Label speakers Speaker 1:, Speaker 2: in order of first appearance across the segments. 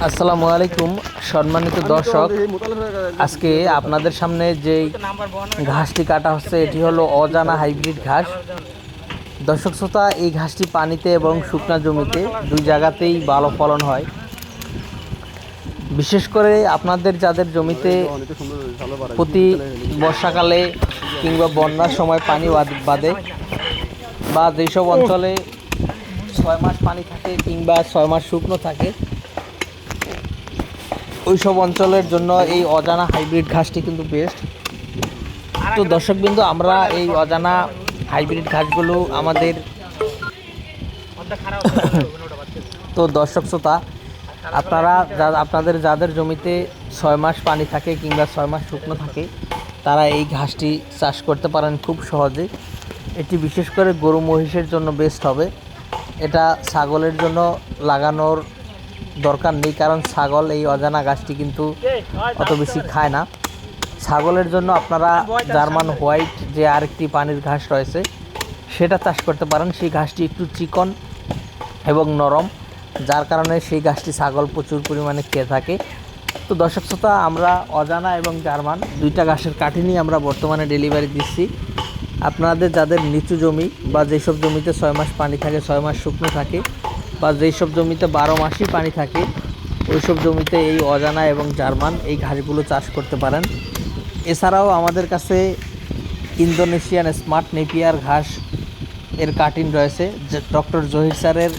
Speaker 1: আসসালামু আলাইকুম সম্মানিত দর্শক আজকে আপনাদের সামনে যে ঘাসটি কাটা হচ্ছে এটি হলো অজানা হাইব্রিড ঘাস। দর্শক শ্রোতা এই ঘাসটি পানিতে এবং শুকনা জমিতে দুই জায়গাতেই ভালো ফলন হয়। বিশেষ করে আপনাদের যাদের জমিতে প্রতি বর্ষাকালে কিংবা বন্যার সময় পানি বাদ- বা যেসব অঞ্চলে ছয় মাস পানি থাকে কিংবা ছয় মাস শুকনো থাকে ওইসব অঞ্চলের জন্য এই অজানা হাইব্রিড ঘাসটি কিন্তু বেস্ট তো দর্শকবিন্দু, আমরা এই অজানা হাইব্রিড ঘাসগুলো আমাদের তো দর্শক শ্রোতা, আপনারা যা- আপনাদের যাদের জমিতে ছয় মাস পানি থাকে কিংবা ছয় মাস শুকনো থাকে, তারা এই ঘাসটি চাষ করতে পারেন খুব সহজে। এটি বিশেষ করে গরু মহিষের জন্য বেস্ট হবে। এটা ছাগলের জন্য লাগানোর দরকার নেই, কারণ ছাগল এই অজানা গাছটি কিন্তু অত বেশি খায় না। ছাগলের জন্য আপনারা জার্মান হোয়াইট যে আরেকটি পানির ঘাস রয়েছে, সেটা চাষ করতে পারেন। সেই ঘাসটি একটু চিকন এবং নরম, যার কারণে সেই গাছটি ছাগল প্রচুর পরিমাণে খেয়ে থাকে। তো দর্শক শ্রোতা, আমরা অজানা এবং জার্মান দুইটা ঘাসের কাঠি নিয়ে আমরা বর্তমানে ডেলিভারি দিচ্ছি। আপনাদের যাদের নিচু জমি বা যেসব জমিতে ছয় মাস পানি থাকে, ছয় মাস শুকনো থাকে বা যেসব জমিতে বারো মাসই পানি থাকে, ওইসব জমিতে এই অজানা এবং জার্মান এই ঘাসগুলো চাষ করতে পারেন। এছাড়াও আমাদের কাছে ইন্দোনেশিয়ান স্মার্ট নেপিয়ার ঘাস এর কাটিং রয়েছে। ডক্টর জহির স্যারের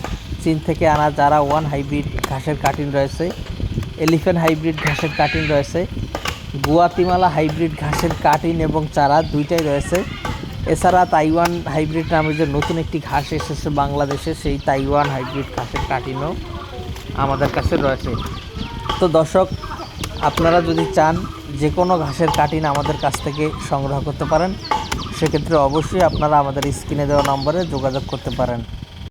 Speaker 1: চীন থেকে আনা যারা ওয়ান হাইব্রিড ঘাসের কাটিং রয়েছে, এলিফ্যান্ট হাইব্রিড ঘাসের কাটিং রয়েছে, গুয়াতিমালা হাইব্রিড ঘাসের কাটিং এবং চারা দুইটাই রয়েছে। এছাড়া তাইওয়ান হাইব্রিড নামে যে নতুন একটি ঘাস এসেছে বাংলাদেশে, সেই তাইওয়ান হাইব্রিড ঘাসের কাটিনও আমাদের কাছে রয়েছে। তো দর্শক, আপনারা যদি চান যে কোনো ঘাসের কাটিন আমাদের কাছ থেকে সংগ্রহ করতে পারেন, সেক্ষেত্রে অবশ্যই আপনারা আমাদের স্ক্রিনে দেওয়া নম্বরে যোগাযোগ করতে পারেন।